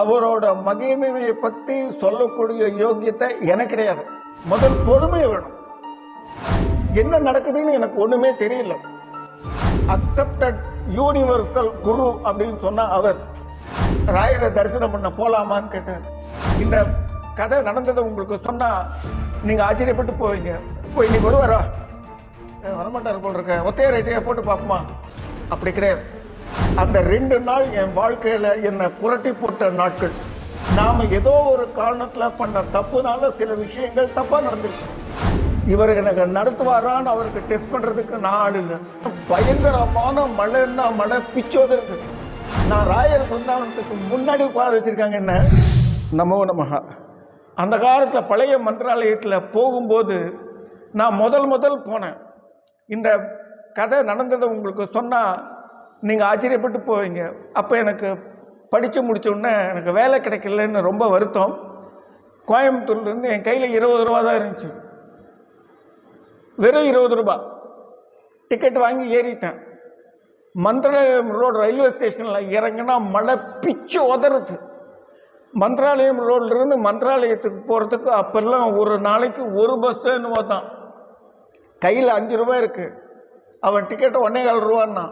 அவரோட மகிமையை பற்றி சொல்லக்கூடிய யோக்கியத்தை எனக்கு கிடையாது. முதல் பொறுமை வேணும். என்ன நடக்குதுன்னு எனக்கு ஒண்ணுமே தெரியல. அக்செப்டட் யூனிவர்சல் குரு அப்படின்னு சொன்ன அவர் ராயரை தரிசனம் பண்ண போலாமான்னு கேட்டார். இந்த கதை நடந்ததை உங்களுக்கு சொன்னா நீங்க ஆச்சரியப்பட்டு போவீங்க. போய் இன்னைக்கு வருவாரா வரமாட்டார் போல் இருக்க. ஒத்தைய ரைட்டையா போட்டு பார்ப்போமா? அப்படி கிடையாது. அந்த ரெண்டு நாள் என் வாழ்க்கையில என்னை புரட்டி போட்ட நாட்கள். நாம ஏதோ ஒரு காரணத்துல பண்ண தப்புனால சில விஷயங்கள் தப்பா நடந்துருச்சு இவர் எனக்கு நடத்துவாரான்னு அவருக்கு டெஸ்ட் பண்றதுக்கு நான் இல்லை. பயங்கரமான மழைன்னா மழை பிச்சோதற்கு நான் ராயர் பிருந்தாவனத்துக்கு முன்னாடி உட்கார வச்சிருக்காங்க என்ன? நமோ நமஹா. அந்த காலத்தில் பழைய மந்திராலயத்தில் போகும்போது நான் முதல் முதல் போனேன். இந்த கதை நடந்ததை உங்களுக்கு சொன்னால் நீங்கள் ஆச்சரியப்பட்டு போவீங்க. அப்போ எனக்கு படித்து முடித்தோடனே எனக்கு வேலை கிடைக்கலன்னு ரொம்ப வருத்தம். கோயம்புத்தூர்லேருந்து என் கையில் இருபது ரூபா தான் இருந்துச்சு. வெறும் இருபது ரூபா. டிக்கெட் வாங்கி ஏறிட்டேன். மந்திராலயம் ரோடு ரயில்வே ஸ்டேஷனில் இறங்கினா மழை பிச்சு உதறுது. மந்திராலயம் ரோட்லேருந்து மந்திராலயத்துக்கு போகிறதுக்கு அப்போல்லாம் ஒரு நாளைக்கு ஒரு பஸ் என்னவோ தான். கையில் அஞ்சு ரூபா இருக்குது அவன் டிக்கெட்டை ஒன்னே கால் ரூபான்னா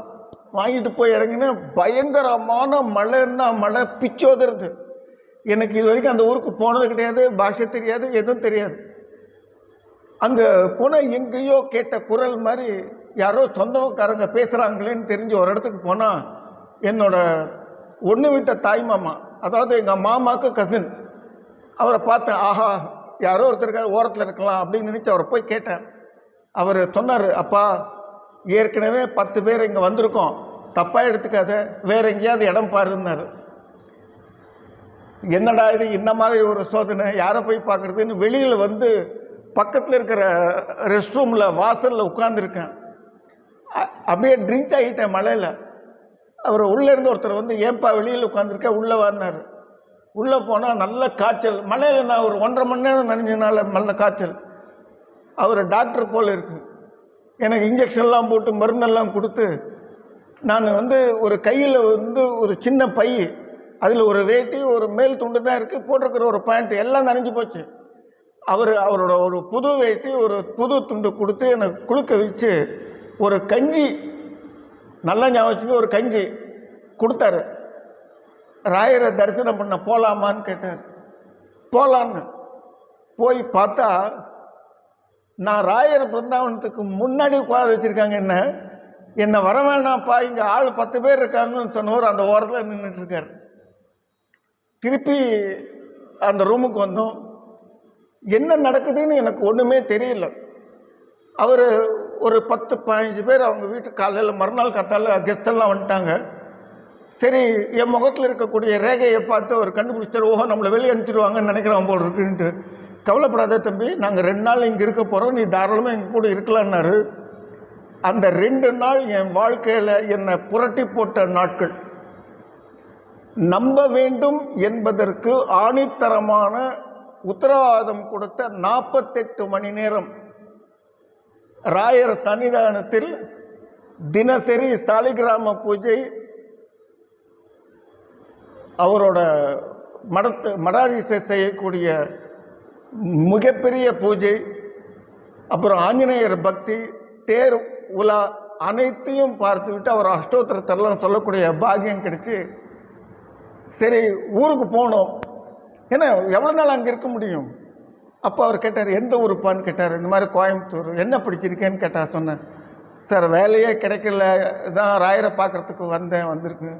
வாங்கிட்டு போய் இறங்கினேன் பயங்கரமான மழைன்னா மழை பிச்சு எனக்கு இது வரைக்கும் அந்த ஊருக்கு போனது கிடையாது பாஷை தெரியாது எதுவும் தெரியாது. அங்கே போனால் எங்கேயோ கேட்ட குரல் மாதிரி யாரோ சொந்தக்காரங்க பேசுகிறாங்களேன்னு தெரிஞ்சு ஒரு இடத்துக்கு போனால் என்னோட ஒன்று விட்ட தாய் மாமா அதாவது எங்கள் மாமாவுக்கு கசின் அவரை பார்த்தேன் ஆஹா யாரோ ஒருத்தருக்காரு ஓரத்தில் இருக்கலாம் அப்படின்னு நினச்சி அவரை போய் கேட்டேன். அவர் சொன்னார் அப்பா ஏற்கனவே பத்து பேர் இங்கே வந்திருக்கோம். தப்பாக எடுத்துக்காத வேற எங்கேயாவது இடம் பாருன்னாரு. என்னடா இது இந்த மாதிரி ஒரு சோதனை யாரை போய் பார்க்குறதுன்னு வெளியில் வந்து பக்கத்தில் இருக்கிற ரெஸ்ட் ரூமில் வாசலில் உட்காந்துருக்கேன் அப்படியே ட்ரிங்க் ஆகிட்டேன் மழையில். அவர் உள்ளே இருந்து ஒருத்தர் வந்து ஏன்பா வெளியில் உட்காந்துருக்கேன் உள்ளே வாரினார் உள்ளே போனால் நல்ல காய்ச்சல். மழையில் நான் ஒரு ஒன்றரை மணி நேரம் நனைஞ்சதுனால நல்ல காய்ச்சல். அவர் டாக்டர் போல் இருக்குது எனக்கு இன்ஜெக்ஷன்லாம் போட்டு மருந்தெல்லாம் கொடுத்து நான் வந்து ஒரு கையில் வந்து ஒரு சின்ன பை அதில் ஒரு வேட்டி ஒரு மேல் துண்டு தான் இருக்குது போட்டிருக்கிற ஒரு பேண்ட் எல்லாம் நனைஞ்சு போச்சு. அவர் அவரோட ஒரு புது வேட்டி ஒரு புது துண்டு கொடுத்து எனக்கு குழுக்க வச்சு ஒரு கஞ்சி நல்லா ஞாபகத்துக்கு ஒரு கஞ்சி கொடுத்தாரு. ராயரை தரிசனம் பண்ண போகலாமான்னு கேட்டார். போகலான்னு போய் பார்த்தா நான் ராயர் பிருந்தாவனத்துக்கு முன்னாடி உட்கார வச்சுருக்காங்க என்ன? என்னை வர வேணாம்ப்பா இங்கே ஆள் பத்து பேர் இருக்காங்கன்னு சொன்னவர் அந்த ஓரத்தில் நின்றுட்டுருக்கார் திருப்பி அந்த ரூமுக்கு வந்தோம். என்ன நடக்குதுன்னு எனக்கு ஒன்றுமே தெரியல. அவர் ஒரு பத்து பதினஞ்சு பேர் அவங்க வீட்டு காலையில் மறுநாள் காத்தால கெஸ்டெல்லாம் வந்துட்டாங்க. சரி என் முகத்தில் இருக்கக்கூடிய ரேகையை பார்த்து அவர் கண்டுபிடிச்சார் ஓஹோ நம்மளை வெளியே அனுப்பிச்சிடுவாங்கன்னு நினைக்கிறவன் போல் இருக்குன்ட்டு. கவலைப்படாத தம்பி நாங்கள் ரெண்டு நாள் இங்கே இருக்க போகிறோம் நீ தாராளமாக எங்கள் கூட இருக்கலான்னாரு. அந்த ரெண்டு நாள் என் வாழ்க்கையில் என்னை புரட்டி போட்ட நாட்கள். நம்ப வேண்டும் என்பதற்கு ஆணித்தரமான உத்தரவாதம் கொடுத்த நாற்பத்தெட்டு மணி நேரம் ராயர் சன்னிதானத்தில் தினசரி சாலிகிராம பூஜை அவரோட மடத்து மடாதிசை செய்யக்கூடிய மிகப்பெரிய பூஜை அப்புறம் ஆஞ்சநேயர் பக்தி தேர் உலா அனைத்தையும் பார்த்துக்கிட்டு அவர் அஷ்டோத்திரத்தெல்லாம் சொல்லக்கூடிய பாகியம் கிடைச்சி சரி ஊருக்கு போனோம். ஏன்னா எவ்வளோ நாள் அங்கே இருக்க முடியும்? அப்போ அவர் கேட்டார் எந்த ஊருப்பான்னு கேட்டார் இந்த மாதிரி கோயம்புத்தூர். என்ன பிடிச்சிருக்கேன்னு? கேட்டார் சொன்னேன் சார் வேலையே கிடைக்கல. தான் ராயரை பார்க்குறதுக்கு வந்தேன் வந்திருக்கு.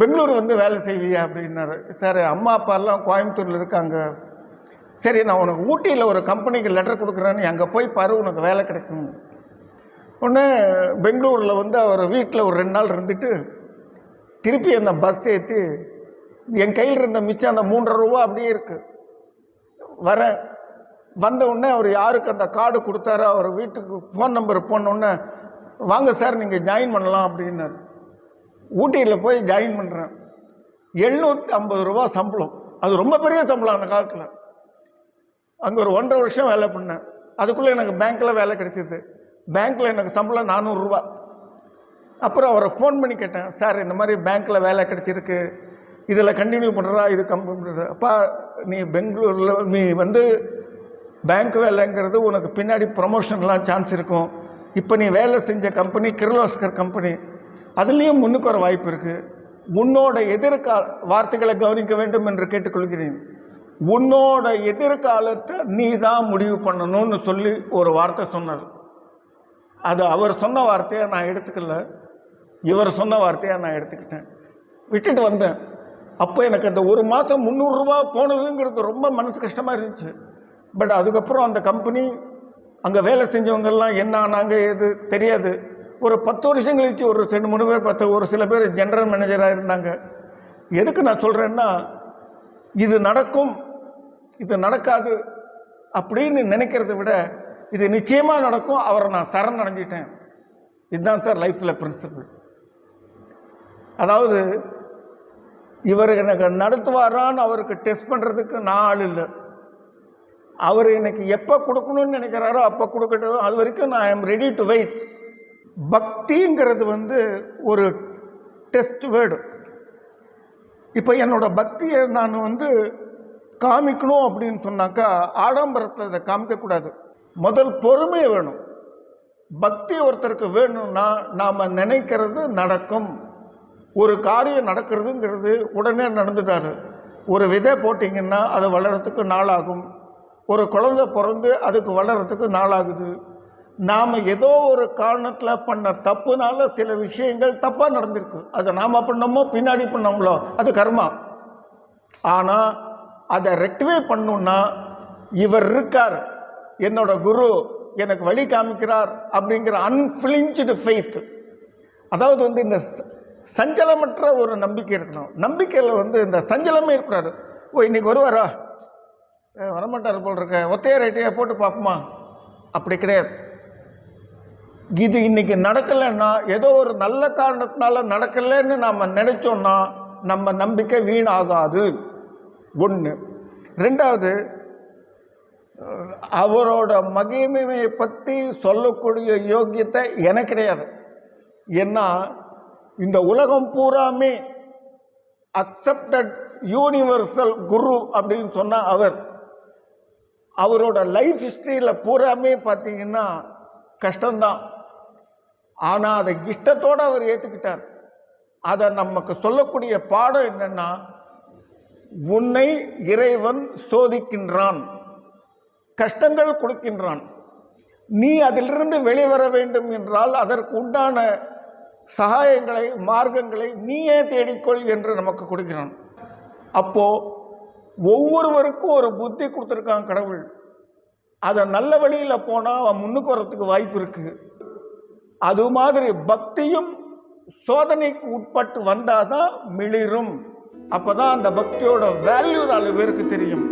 பெங்களூர் வந்து வேலை செய்வியா? அப்படின்னாரு. சார் அம்மா அப்பாலாம் கோயம்புத்தூரில் இருக்காங்க. சரி நான் உனக்கு ஊட்டியில் ஒரு கம்பெனிக்கு லெட்டர் கொடுக்குறேன்னு அங்கே போய் பாரு உனக்கு வேலை கிடைக்கும். உடனே பெங்களூரில் வந்து அவர் வீட்டில் ஒரு ரெண்டு நாள் இருந்துட்டு திருப்பி அந்த பஸ் ஏற்றி என் கையில் இருந்த மிச்சம் அந்த மூன்றரை ரூபா அப்படியே இருக்குது வரேன். வந்த உடனே அவர் யாருக்கு அந்த கார்டு கொடுத்தாரோ அவர் வீட்டுக்கு ஃபோன் நம்பர் போனோடனே வாங்க சார் நீங்கள் ஜாயின் பண்ணலாம் அப்படின்னார். ஊட்டியில் போய் ஜாயின் பண்ணுறேன் எழுநூற்றி ஐம்பது ரூபா சம்பளம். அது ரொம்ப பெரிய சம்பளம் அந்த காலத்தில். அங்கே ஒரு ஒன்றரை வருஷம் வேலை பண்ணேன். அதுக்குள்ளே எனக்கு பேங்க்கில் வேலை கிடைச்சிது. பேங்க்கில் எனக்கு சம்பளம் நானூறுரூவா அப்புறம் அவரை ஃபோன் பண்ணி கேட்டேன் சார் இந்த மாதிரி பேங்க்கில் வேலை கிடச்சிருக்கு. இதில் கண்டினியூ பண்ணுறா இது கம்பெனி அப்பா நீ பெங்களூரில் நீ வந்து பேங்க் வேலைங்கிறது உனக்கு பின்னாடி ப்ரொமோஷன்லாம் சான்ஸ் இருக்கும். இப்போ நீ வேலை செஞ்ச கம்பெனி கிர்லோஸ்கர் கம்பெனி அதுலேயும் முன்னுக்கு வர வாய்ப்பு இருக்குது உன்னோட எதிர்கால வார்த்தைகளை கவனிக்க வேண்டும் என்று கேட்டுக்கொள்கிறேன். உன்னோட எதிர்காலத்தை நீ தான் முடிவு பண்ணணும்னு சொல்லி ஒரு வார்த்தை சொன்னார். அது அவர் சொன்ன வார்த்தையை நான் எடுத்துக்கல. இவர் சொன்ன வார்த்தையை நான் எடுத்துக்கிட்டேன். விட்டுட்டு வந்தேன். அப்போ எனக்கு அந்த ஒரு மாதம் முந்நூறுரூவா போனதுங்கிறது ரொம்ப மனசு கஷ்டமாக இருந்துச்சு. பட் அதுக்கப்புறம் அந்த கம்பெனி அங்கே வேலை செஞ்சவங்கெல்லாம் என்ன ஆனாங்க எது தெரியாது. ஒரு பத்து வருஷம் கழிச்சு ஒரு ரெண்டு மூணு பேர் பத்து ஒரு சில பேர் ஜென்ரல் மேனேஜராக இருந்தாங்க. எதுக்கு நான் சொல்கிறேன்னா இது நடக்கும் இது நடக்காது அப்படின்னு நினைக்கிறத விட இது நிச்சயமாக நடக்கும். அவரை நான் சரண் அடைஞ்சிட்டேன் இதுதான் சார் லைஃப்பில் பிரின்சிபிள் அதாவது இவர் எனக்கு நடத்துவாரான்னு அவருக்கு டெஸ்ட் பண்ணுறதுக்கு நான் ஆள் இல்லை. அவர் எனக்கு எப்போ கொடுக்கணும்னு நினைக்கிறாரோ அப்போ கொடுக்கட்டும். அது வரைக்கும் நான் ஐம் ரெடி டு வெயிட் பக்திங்கிறது வந்து ஒரு டெஸ்ட் வேர்டு இப்போ என்னோடய பக்தியை நான் வந்து காமிக்கணும் அப்படின்னு சொன்னாக்கா ஆடம்பரத்தில் இதை காமிக்கக்கூடாது. முதல் பொறுமை வேணும். பக்தி ஒருத்தருக்கு வேணும்னா நாம் நினைக்கிறது நடக்கும். ஒரு காரியம் நடக்கிறதுங்கிறது உடனே நடந்துட்டாரு. ஒரு விதை போட்டிங்கன்னா அது வளர்கிறதுக்கு நாளாகும். ஒரு குழந்தை பிறந்து அதுக்கு வளர்கிறதுக்கு நாளாகுது. நாம் ஏதோ ஒரு காரணத்தில் பண்ண தப்புனால சில விஷயங்கள் தப்பாக நடந்திருக்கு. அதை நாம் பண்ணோமோ பின்னாடி பண்ணோங்களோ அது கர்மா. ஆனால் அதை ரெக்டிஃபை பண்ணணுன்னா இவர் இருக்கார். என்னோட குரு எனக்கு வழி காமிக்கிறார் அப்படிங்கிற அன்ஃபிளிஞ்சு ஃபெய்த் அதாவது வந்து இந்த சஞ்சலமற்ற ஒரு நம்பிக்கை இருக்கணும். நம்பிக்கையில் வந்து இந்த சஞ்சலமே இருக்கக்கூடாது. ஓ இன்னைக்கு வருவாரா? வரமாட்டார் போல் இருக்க ஒத்தையா ரேட்டையாக போட்டு பார்ப்போமா? அப்படி கிடையாது. இது இன்னைக்கு நடக்கலைன்னா ஏதோ ஒரு நல்ல காரணத்தினால நடக்கலைன்னு நாம் நினச்சோன்னா நம்ம நம்பிக்கை வீணாகாது. ஒன்று ரெண்டாவது அவரோட மகிமையை பற்றி சொல்லக்கூடிய யோக்கியத்தை எனக்கு கிடையாது. ஏன்னா இந்த உலகம் பூராமே அக்செப்டட் யூனிவர்சல் குரு அப்படின்னு சொன்னால் அவர் அவரோட லைஃப் ஹிஸ்ட்ரியில் பூராமே பார்த்தீங்கன்னா கஷ்டம்தான். ஆனால் அதை இஷ்டத்தோடு அவர் ஏற்றுக்கிட்டார் அதை நமக்கு சொல்லக்கூடிய பாடம் என்னென்னா உன்னை இறைவன் சோதிக்கின்றான் கஷ்டங்கள் கொடுக்கின்றான். நீ அதிலிருந்து வெளிவர வேண்டும் என்றால் அதற்கு உண்டான சகாயங்களை மார்க்கங்களை நீயே தேடிக்கொள் என்று நமக்கு கொடுக்கிறான். அப்போ ஒவ்வொருவருக்கும் ஒரு புத்தி கொடுத்துருக்கான் கடவுள். அதை நல்ல வழியில் போனால் அவன் முன்னுக்கு வரத்துக்கு வாய்ப்பு இருக்குது அது மாதிரி பக்தியும் சோதனைக்கு உட்பட்டு வந்தாதான் மிளிரும். அப்பதான் அந்த பக்தியோட வேல்யூ நாலு பேருக்கு தெரியும்.